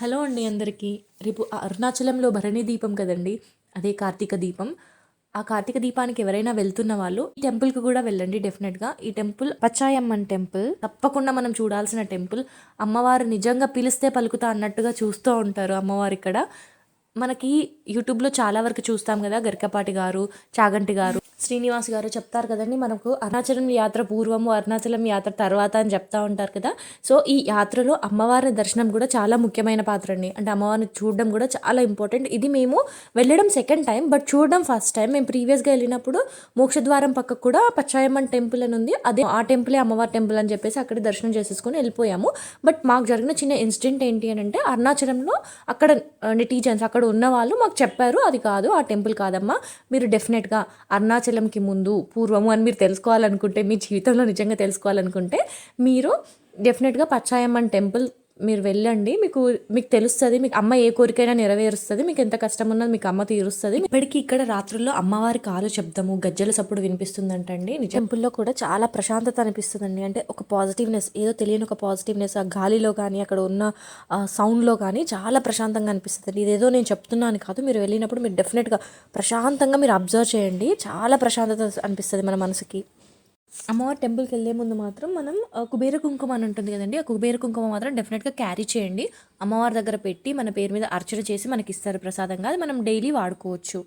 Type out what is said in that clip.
Hello అండి అందరికీ. రేపు అరుణాచలంలో భరణి దీపం కదండి అదే కార్తీక దీపం. ఆ కార్తీక దీపానికి ఎవరైనా వెళ్తున్న వాళ్ళు ఈ టెంపుల్కి కూడా వెళ్ళండి డెఫినెట్గా. ఈ టెంపుల్ పచ్చాయమ్మన్ టెంపుల్. తప్పకుండా మనం చూడాల్సిన టెంపుల్. అమ్మవారు నిజంగా పిలిస్తే పలుకుతా అన్నట్టుగా చూస్తూ ఉంటారు అమ్మవారు ఇక్కడ. మనకి యూట్యూబ్లో చాలా వరకు చూస్తాం కదా గరికపాటి గారు చాగంటి గారు. శ్రీనివాస్ గారు చెప్తారు కదండి మనకు అరుణాచలం యాత్ర పూర్వము అరుణాచలం యాత్ర తర్వాత అని చెప్తా ఉంటారు కదా. సో ఈ యాత్రలో అమ్మవారి దర్శనం కూడా చాలా ముఖ్యమైన పాత్ర అండి. అంటే అమ్మవారిని చూడడం కూడా చాలా ఇంపార్టెంట్ ఇది మేము వెళ్ళడం సెకండ్ టైం బట్ చూడడం ఫస్ట్ టైం మేము ప్రీవియస్గా వెళ్ళినప్పుడు మోక్షద్వారం పక్కకు కూడా పచ్చాయమ్మన్ టెంపుల్ అని ఉంది. అదే ఆ టెంపులే అమ్మవారి టెంపుల్ అని చెప్పేసి అక్కడ దర్శనం చేసేసుకొని వెళ్ళిపోయాము. బట్ మాకు జరిగిన చిన్న ఇన్సిడెంట్ ఏంటి అని అంటే అరుణాచలంలో అక్కడ నెటిజన్స్ అక్కడ ఉన్న వాళ్ళు మాకు చెప్పారు అది కాదు ఆ టెంపుల్ కాదమ్మా. మీరు డెఫినెట్గా అరుణాచలం అరుణాచలంకి ముందు పూర్వము అని మీరు తెలుసుకోవాలనుకుంటే మీ జీవితంలో నిజంగా తెలుసుకోవాలనుకుంటే మీరు డెఫినెట్గా పచ్చాయమ్మన్ టెంపుల్ మీరు వెళ్ళండి. మీకు మీకు తెలుస్తుంది మీకు అమ్మ ఏ కోరికైనా నెరవేరుస్తుంది మీకు ఎంత కష్టం ఉన్నది మీకు అమ్మ తీరుస్తుంది. ఇప్పటికీ ఇక్కడ రాత్రుల్లో అమ్మవారి కాలు శబ్దము గజ్జల సప్పుడు వినిపిస్తుందంటండి. నిజ టెంపుల్లో కూడా చాలా ప్రశాంతత అనిపిస్తుందండి. అంటే ఒక పాజిటివ్నెస్ ఏదో తెలియని ఒక పాజిటివ్నెస్ ఆ గాలిలో కానీ అక్కడ ఉన్న సౌండ్లో కానీ చాలా ప్రశాంతంగా అనిపిస్తుంది ఇదేదో నేను చెప్తున్నాను కాదు మీరు వెళ్ళినప్పుడు మీరు డెఫినెట్గా ప్రశాంతంగా మీరు అబ్జర్వ్ చేయండి. చాలా ప్రశాంతత అనిపిస్తుంది మన మనసుకి. అమ్మవారి టెంపుల్కి వెళ్ళే ముందు మాత్రం మనం కుబేర కుంకుమ అని ఉంటుంది కదండి ఆ కుబేర కుంకుమ మాత్రం డెఫినెట్గా క్యారీ చేయండి. అమ్మవారి దగ్గర పెట్టి మన పేరు మీద అర్చన చేసి మనకి ఇస్తారు ప్రసాదంగా. అది మనం డైలీ వాడుకోవచ్చు.